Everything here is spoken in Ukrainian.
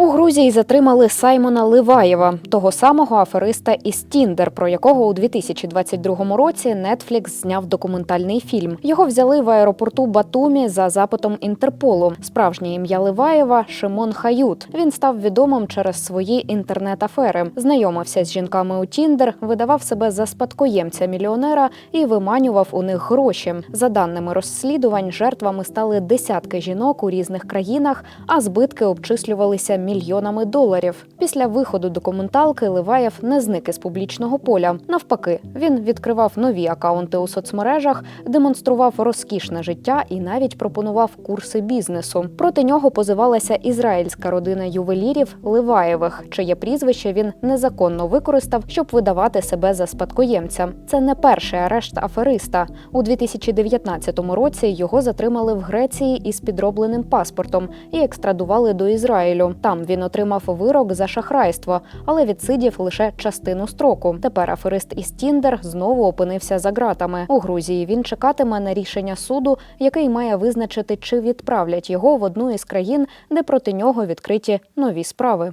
У Грузії затримали Саймона Ливаєва, того самого афериста із Тіндер, про якого у 2022 році Netflix зняв документальний фільм. Його взяли в аеропорту Батумі за запитом Інтерполу. Справжнє ім'я Ливаєва Шимон Хают. Він став відомим через свої інтернет-афери, знайомився з жінками у Тіндер, видавав себе за спадкоємця мільйонера і виманював у них гроші. За даними розслідувань, жертвами стали десятки жінок у різних країнах, а збитки обчислювалися мільйонами доларів. Після виходу документалки Ливаєв не зник із публічного поля. Навпаки, він відкривав нові акаунти у соцмережах, демонстрував розкішне життя і навіть пропонував курси бізнесу. Проти нього позивалася ізраїльська родина ювелірів Ливаєвих, чиє прізвище він незаконно використав, щоб видавати себе за спадкоємця. Це не перший арешт афериста. У 2019 році його затримали в Греції із підробленим паспортом і екстрадували до Ізраїлю. Там він отримав вирок за шахрайство, але відсидів лише частину строку. Тепер аферист із Тіндер знову опинився за ґратами. У Грузії він чекатиме на рішення суду, який має визначити, чи відправлять його в одну із країн, де проти нього відкриті нові справи.